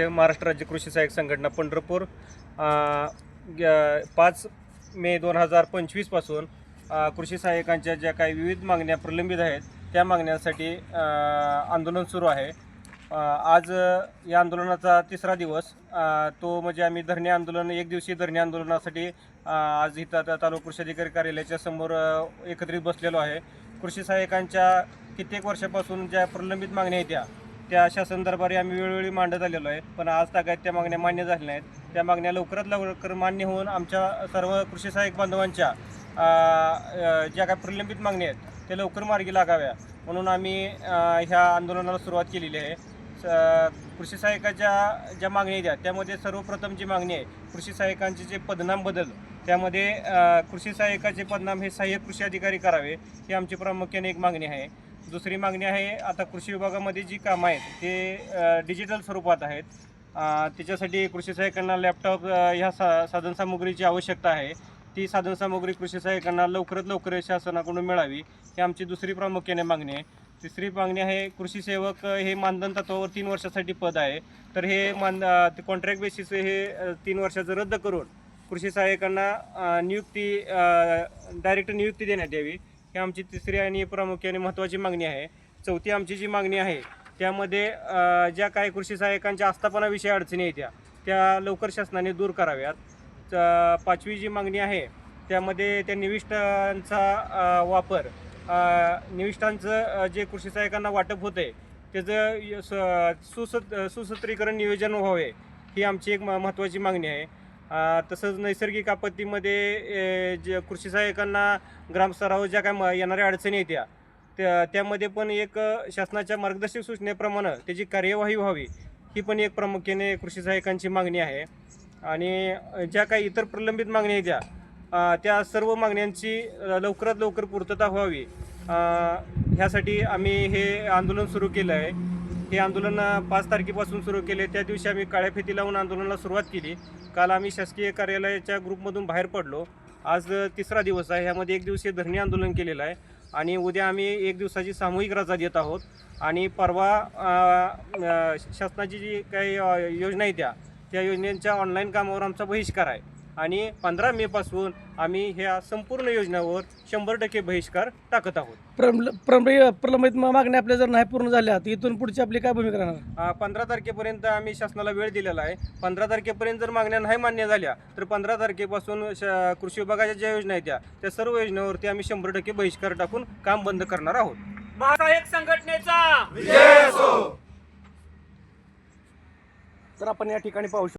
महाराष्ट्र राज्य कृषी सहाय्यक संघटना पंढरपूर ग- पाच मे दोन हजार पंचवीसपासून कृषी सहाय्यकांच्या ज्या काही विविध मागण्या प्रलंबित आहेत त्या मागण्यांसाठी आंदोलन सुरू आहे. आज या आंदोलनाचा तिसरा दिवस तो म्हणजे आम्ही धरणे आंदोलन एक दिवशी धरणे आंदोलनासाठी आज इथं आता तालुका कृषी अधिकारी कार्यालयाच्या समोर एकत्रित बसलेलो आहे. कृषी सहाय्यकांच्या कित्येक वर्षापासून ज्या प्रलंबित मागण्या आहेत त्या त्या शासन दरबारी आम्ही वेळोवेळी मांडत आलेलो आहे. पण आज तागायत त्या मागण्या मान्य झाल्या नाहीत. त्या मागण्या लवकरात लवकर मान्य होऊन आमच्या सर्व कृषी सहाय्यक बांधवांच्या ज्या काही प्रलंबित मागण्या आहेत त्या लवकर मार्गी लागाव्या. म्हणून आम्ही ह्या आंदोलनाला सुरुवात केलेली आहे. स- कृषी सहाय्यकाच्या ज्या मागण्या आहेत त्यामध्ये सर्वप्रथम जी मागणी आहे कृषी सहाय्यकांचे जे पदनाम बदल त्यामध्ये कृषी सहाय्यकाचे पदनाम हे सहाय्यक कृषी अधिकारी करावे ही आमची प्रामुख्याने एक मागणी आहे. दुसरी मागणी आहे आता कृषी विभागामध्ये जी कामं आहेत ते डिजिटल स्वरूपात आहेत. त्याच्यासाठी कृषी सहाय्यकांना लॅपटॉप ह्या सा साधनसामुग्रीची आवश्यकता आहे. ती साधनसामुग्री कृषी सहाय्यकांना लवकरात लवकर शासनाकडून मिळावी ही आमची दुसरी प्रामुख्याने मागणी आहे. तिसरी मागणी आहे कृषी सेवक हे मानधन तत्वावर तीन वर्षासाठी पद आहे. तर हे मान कॉन्ट्रॅक्ट बेसिस हे तीन वर्षाचं रद्द करून कृषी सहाय्यकांना नियुक्ती डायरेक्ट नियुक्ती देण्यात यावी. ही आमची तिसरी आणि प्रामुख्याने महत्त्वाची मागणी आहे. चौथी आमची जी मागणी आहे त्यामध्ये ज्या काही कृषी सहाय्यकांच्या आस्थापनाविषयी अडचणी आहेत त्या त्या लवकर शासनाने दूर कराव्यात. पाचवी जी मागणी आहे त्यामध्ये त्या निविष्ठांचा वापर निविष्टांचं निविष्ठांचं जे कृषी सहाय्यकांना वाटप होतं आहे त्याचं य- स- सुसत सुसूत्रीकरण नियोजन व्हावे ही आमची एक म- महत्त्वाची मागणी आहे. तसंच नैसर्गिक आपत्तीमध्ये जे कृषी सहाय्यकांना ग्रामस्तरावर ज्या काय म- येणाऱ्या अडचणी येत्या त्या त्यामध्ये पण एक शासनाच्या मार्गदर्शक सूचनेप्रमाणे त्याची कार्यवाही व्हावी ही पण एक प्रामुख्याने कृषी सहाय्यकांची मागणी आहे. आणि ज्या काही इतर प्रलंबित मागण्या आहेत त्या त्या सर्व मागण्यांची लवकरात लवकर पूर्तता व्हावी. ह्यासाठी आम्ही हे आंदोलन सुरू केलं आहे. हे आंदोलन पाच तारखेपासून सुरू केले. त्या दिवशी आम्ही काळ्या फिती लावून आंदोलनाला सुरुवात केली. काल आम्ही शासकीय कार्यालयाच्या ग्रुपमधून बाहेर पडलो. आज तिसरा दिवस आहे. ह्यामध्ये एक दिवसीय धरणे आंदोलन केलेलं आहे आणि उद्या आम्ही एक दिवसाची सामूहिक रजा देत आहोत. आणि परवा शासनाची जी काही योजना आहे त्या त्या योजनेच्या ऑनलाईन कामावर आमचा बहिष्कार आहे. आणि पंधरा मेपासून आम्ही ह्या संपूर्ण योजनेवर शंभर टक्के बहिष्कार टाकत आहोत. प्रल- प्रल- प्रलंबित मा- मागण्या आपल्या जर नाही पूर्ण झाल्या तर इथून पुढची आपली काय भूमिका राहणार? पंधरा तारखेपर्यंत आम्ही शासनाला वेळ दिलेला आहे. पंधरा तारखेपर्यंत जर मागण्या नाही मान्य झाल्या तर पंधरा तारखेपासून श- कृषी विभागाच्या ज्या योजना आहेत त्या त्या सर्व योजनेवरती आम्ही शंभर टक्के बहिष्कार टाकून काम बंद करणार आहोत. महासहाय्यक संघटनेचा! तर आपण या ठिकाणी पाहू शकतो.